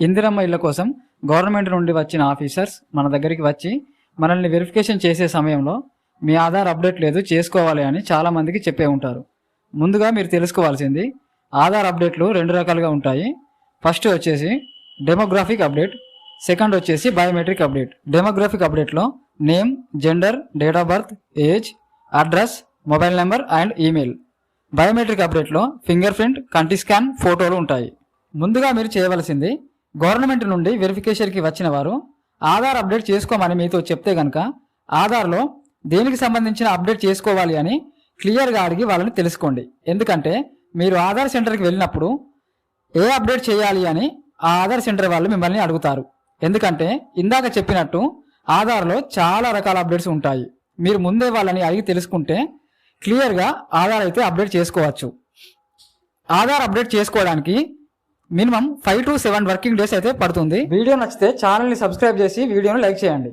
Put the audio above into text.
ఇందిరమ్మ ఇళ్ళ కోసం గవర్నమెంట్ నుండి వచ్చిన ఆఫీసర్స్ మన దగ్గరికి వచ్చి మనల్ని వెరిఫికేషన్ చేసే సమయంలో మీ ఆధార్ అప్డేట్ లేదు చేసుకోవాలి అని చాలామందికి చెప్పే ఉంటారు. ముందుగా మీరు తెలుసుకోవాల్సింది ఆధార్ అప్డేట్లు రెండు రకాలుగా ఉంటాయి. ఫస్ట్ వచ్చేసి డెమోగ్రాఫిక్ అప్డేట్ సెకండ్ వచ్చేసి biometric update. Demographic అప్డేట్లో name gender date of birth age address mobile number and email. Biometric అప్డేట్లో finger print కంటి స్కాన్ ఫోటోలు ఉంటాయి. ముందుగా మీరు చేయవలసింది గవర్నమెంట్ నుండి వెరిఫికేషన్కి వచ్చిన వారు ఆధార్ అప్డేట్ చేసుకోమని మీతో చెప్తే కనుక ఆధార్లో దేనికి సంబంధించిన అప్డేట్ చేసుకోవాలి అని క్లియర్గా అడిగి వాళ్ళని తెలుసుకోండి. ఎందుకంటే మీరు ఆధార్ సెంటర్కి వెళ్ళినప్పుడు ఏ అప్డేట్ చేయాలి అని ఆ ఆధార్ సెంటర్ వాళ్ళు మిమ్మల్ని అడుగుతారు. ఎందుకంటే ఇందాక చెప్పినట్టు ఆధార్లో చాలా రకాల అప్డేట్స్ ఉంటాయి. మీరు ముందే వాళ్ళని అడిగి తెలుసుకుంటే క్లియర్గా ఆధార్ అయితే అప్డేట్ చేసుకోవచ్చు. ఆధార్ అప్డేట్ చేసుకోవడానికి minimum five to seven working days అయితే పడుతుంది. వీడియో నచ్చితే ఛానల్ని సబ్స్క్రైబ్ చేసి వీడియోను లైక్ చేయండి.